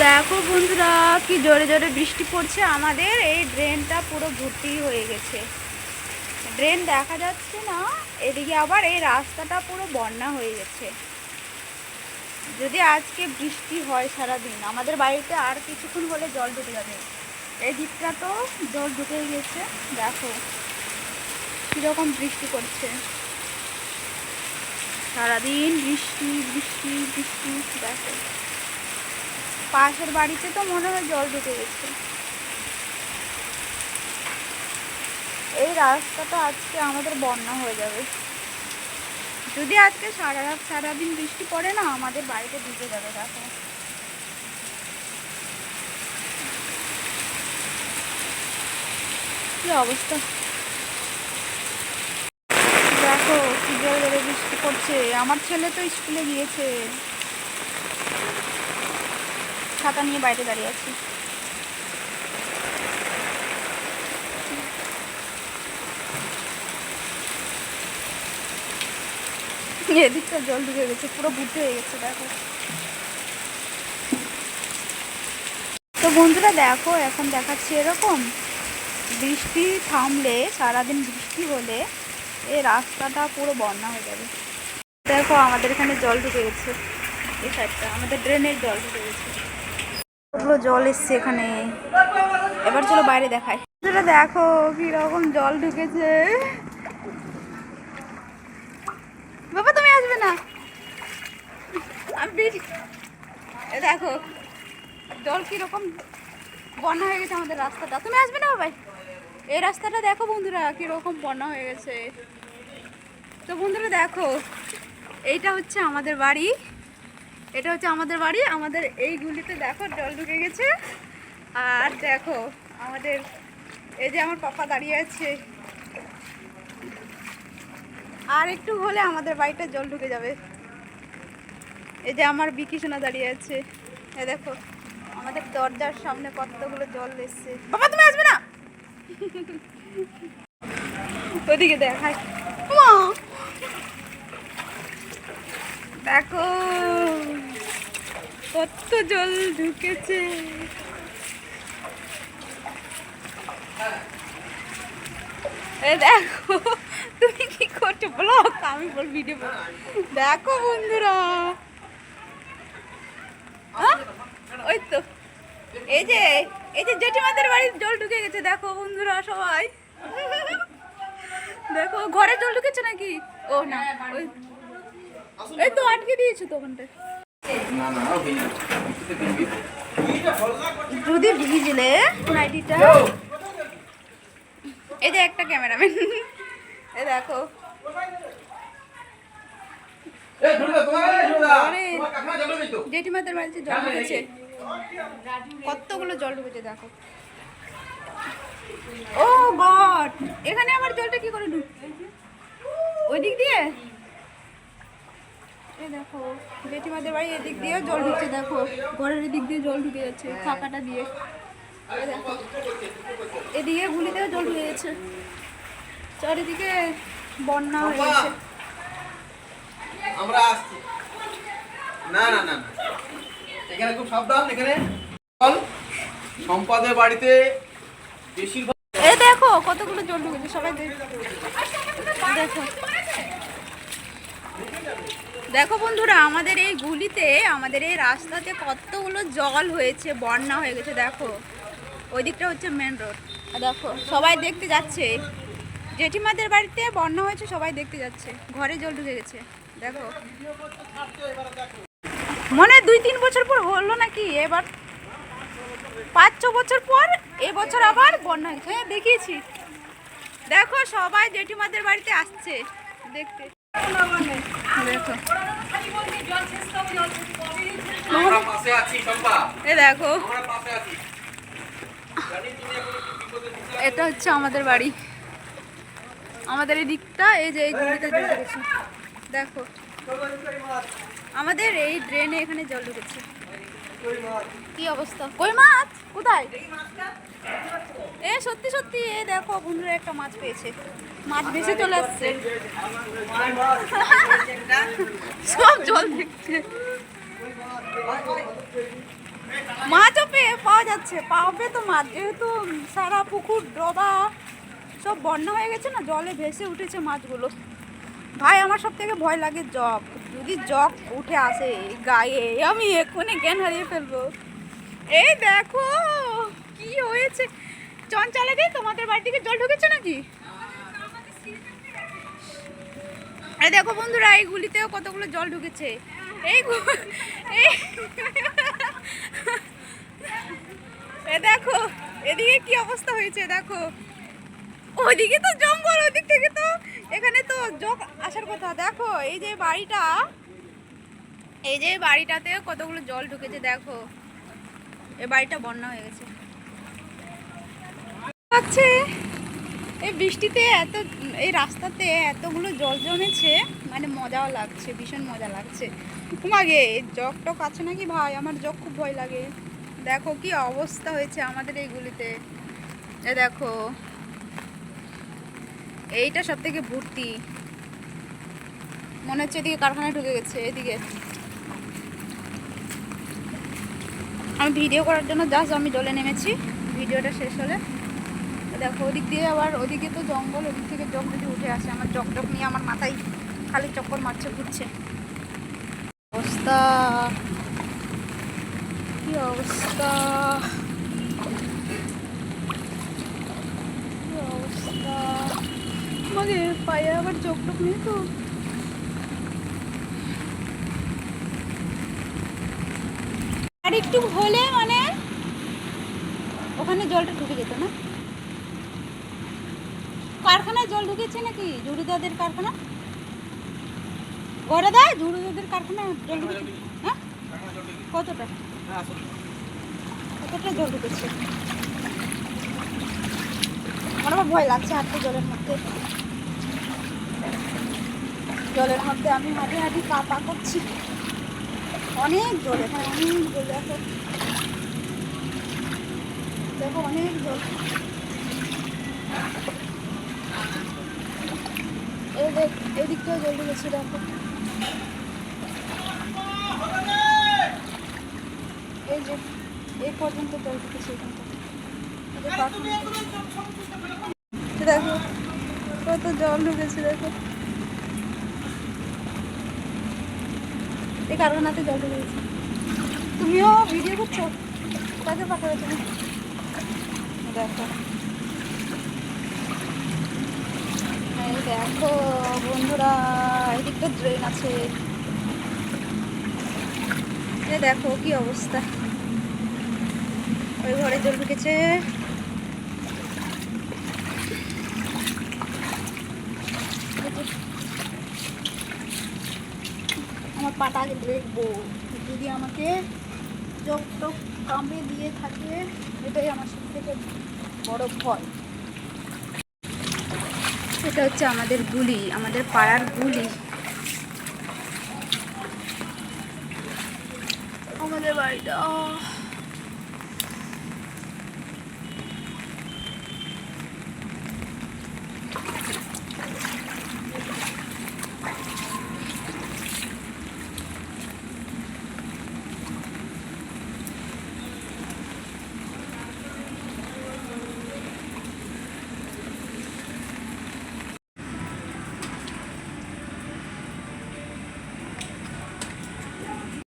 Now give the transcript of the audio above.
দেখো বন্ধুরা, কি জোরে জোরে বৃষ্টি পড়ছে। আমাদের এই ড্রেনটা পুরো ভর্তি হয়ে গেছে। ড্রেন দেখা যাচ্ছে না, এদিকে আবার এই রাস্তাটা পুরো বন্যা হয়ে গেছে। যদি আজকে বৃষ্টি হয় সারাদিন, আমাদের বাড়িতে আর কিছুক্ষণ হলে জল ঢুকে যাবে। এই দিকটা তো জল ঢুকে গেছে, দেখো কীরকম বৃষ্টি পড়ছে। সারাদিন বৃষ্টি বৃষ্টি বৃষ্টি, দেখো। পাশের বাড়িতে তো মনে হয় জল ঢুকে গেছে। এই রাস্তাটা আজকে আমাদের বন্যা হয়ে যাবে। যদি আজকে সারা রাত সারাদিন বৃষ্টি পড়ে না, আমাদের বাড়িতে ঢুকে যাবে দেখো। কি অবস্থা? দেখো, কি জোরে বৃষ্টি পড়ছে। আমার ছেলে তো স্কুলে গিয়েছে। ছাতা নিয়ে বাইরে দাঁড়িয়ে আছি। এদিকটা জল ঢুকে গেছে, পুরো বুদ্ধি হয়ে গেছে, দেখো। তো বন্ধুরা, দেখো, এখন দেখাচ্ছি এরকম বৃষ্টি থামলে, সারাদিন বৃষ্টি হলে এই রাস্তাটা পুরো বন্যা হয়ে যাবে। দেখো, আমাদের এখানে জল ঢুকে গেছে, এই সাইডটা আমাদের ড্রেনের জল ঢুকে গেছে। জল এসছে এখানে। এবার চলো বাইরে দেখাই। বন্ধুরা দেখো কীরকম জল ঢুকেছে। বাবা, তুমি আসবে না? দেখো, জল কীরকম বন্যা হয়ে গেছে আমাদের রাস্তাটা। তুমি আসবে না, বাবাই? এই রাস্তাটা দেখো বন্ধুরা, কীরকম বন্যা হয়ে গেছে। তো বন্ধুরা দেখো, এইটা হচ্ছে আমাদের বাড়ি। এটা হচ্ছে আমাদের বাড়ি, আমাদের এই গুলিতে দেখো জল ঢুকে গেছে। আর দেখো আমাদের, এই যে আমার পাপা দাঁড়িয়ে আছে। আর একটু হলে আমাদের বাড়িটা জল ঢুকে যাবে। এই যে আমার বিকি সোনা দাঁড়িয়ে আছে। এ দেখো, আমাদের দরজার সামনে কতগুলো জল এসছে। বাবা, তুমি আসবে না? ওদিকে দেখাই দেখো কত জল ঢুকেছে। দেখো তুমি কি করছ? ব্লগ আমি বল ভিডিও দেখো বন্ধুরা। আহ, ওই তো। এই যে এই যে জেঠিমাদের বাড়ির জল ঢুকে গেছে দেখো বন্ধুরা সবাই। দেখো ঘরে জল ঢুকেছে নাকি? ও না ওই এই তো আটকে দিয়েছ তো ওখানটায়। যদি ভিজলে নাইটিটা। এই যে একটা ক্যামেরাম্যান। এই দেখো। জেঠিমাদের বাড়িতে জল ঢুকেছে? কতগুলো জল ঢুকেছে দেখো। Oh God! এখানে আমার জলটা কি করে ঢুক ওই দিক দিয়ে? এই দেখো জেঠিমাদের বাড়ি এদিক দিয়েও জল ঢুকছে দেখো। ঘরের এদিক দিয়ে জল ঢুকে যাচ্ছে ফাঁকাটা দিয়ে। দেখো এদিকে গুলিতেও জল ঢুকে গেছে। চারিদিকে বন্যা হয়ে গেছে। আমরা আসছি। না না না। এখানে খুব সাবধান এখানে। সম্পাদের বাড়িতে বেশিরভাগ এই দেখো কতগুলো জল ঢুকেছে সবাই দেখ- দেখো বন্ধুরা, আমাদের এই গুলিতে, আমাদের এই রাস্তাতে কতগুলো জল হয়েছে, বন্যা হয়ে গেছে, দেখো। ওই দিকটা হচ্ছে মেন রোড দেখো, সবাই দেখতে যাচ্ছে। জেঠিমাদের বাড়িতে বন্যা হয়েছে, সবাই দেখতে যাচ্ছে। ঘরে জল ঢুকে গেছে, দেখো। মনে দুই, তিন বছর পর হলো নাকি? এবার পাঁচ, ছ বছর পর, এবছর আবার বন্যা হয়েছে। হ্যাঁ দেখিয়েছি। দেখো, সবাই জেঠিমাদের বাড়িতে আসছে। দেখতে। দেখো। এটা হচ্ছে আমাদের বাড়ি। আমাদের এই দিকটা, এই যে এই গলিতে জল ঢুকেছে। দেখো। আমাদের এই ড্রেনে এখানে জল ঢুকেছে। কি অবস্থা? কই মাছ? কোথায়? এ সত্যি সত্যি এ দেখো বন্ধুরা একটা মাছ পেয়েছে। মাছ ভেসে চলে আসছে। সব জল দেখছে। মাছও পেয়ে পাওয়া যাচ্ছে। পাবে তো মাছ যেহেতু সারা পুকুর ডোবা সব বন্যা হয়ে গেছে না জলে ভেসে উঠেছে মাছগুলো। ভাই, আমার সব থেকে ভয় লাগে জগ যদি জগ উঠে আসে গায়ে, আমি এক্ষুনি জ্ঞান হারিয়ে ফেলব। এই দেখো, কি হয়েছে? চন চঞ্চলে দিই তোমাদের বাড়ি থেকে জল ঢুকেছে নাকি? এই দেখো বন্ধুরা এই গুলিতেও কতগুলো জল ঢুকেছে। এই দেখো, এদিকে কি অবস্থা হয়েছে, দেখো। ওইদিকে তো জঙ্গল, ওইদিক থেকে তো এখানে তো জোক আসার কথা। দেখো, এই যে বাড়িটা, এই যে বাড়িটাতে কতগুলো জল ঢুকেছে, দেখো। এই বাড়িটা বন্যা হয়ে গেছে। আছে। এই বৃষ্টিতে এত, এই রাস্তাতে এতগুলো জল জমেছে মানে মজাও লাগছে, ভীষণ মজা লাগছে। তোমাকে জগ টক আছে নাকি ভাই? আমার জগ খুব ভয় লাগে। দেখো কি অবস্থা হয়েছে আমাদের এইগুলিতে এ দেখো এইটা সব থেকে ভর্তি। মনে হচ্ছে এদিকে কারখানায় ঢুকে গেছে, এদিকে। আমি ভিডিও করার জন্য জাস্ট আমি জলে নেমেছি, ভিডিওটা শেষ হলে। দেখো, ওদিক দিয়ে আবার, ওদিকে তো জঙ্গল, ওদিক থেকে জগ যদি উঠে আসে, আমার জগ নিয়ে আমার মাথায় খালি চক্কর মারছে, ঘুরছে। অবস্থা। কি অবস্থা কি অবস্থা আমাকে পায়ে আবার চোখ টোক নেই তো? আর একটু হলে মানে ওখানে জলটা ঢুকে যেত না? কারখানায় জল ঢুকেছে নাকি? জুড়িদাদের কারখানা? গড়ে দেয় জুড়িদাদের কারখানায় জল ঢুকেছে? হ্যাঁ? কতটা? কতটা জল ঢুকেছে? আমার ভয় লাগছে হাঁটতে জলের মধ্যে। জলের মধ্যে আমি হাঁটি হাঁটি পা পা করছি। অনেক জল এখানে অনেক জল, দেখো। দেখো, অনেক জল। এই দেখ, এদিকটাও জল ঢুকেছে, দেখো। এই যে এই পর্যন্ত জল যে কারখানাটা। দেখো কত জল ঢুকেছে দেখো এই কারখানাতে জল ঢুকে গেছে তুমিও ভিডিও করছ কাকে পাঠাবে তুমি দেখো এই দেখো বন্ধুরা এদিকটা ড্রেন আছে এ দেখো, কি অবস্থা? ওই ঘরে জল ঢুকেছে এই যে। আমার পাটা দেখব। যদি আমাকে চোখ টোক কামড়ে দিয়ে থাকে, এটাই আমার সব থেকে বড় ভয়। এটা হচ্ছে আমাদের গুলি, আমাদের পাড়ার গুলি। আমাদের বাড়িটা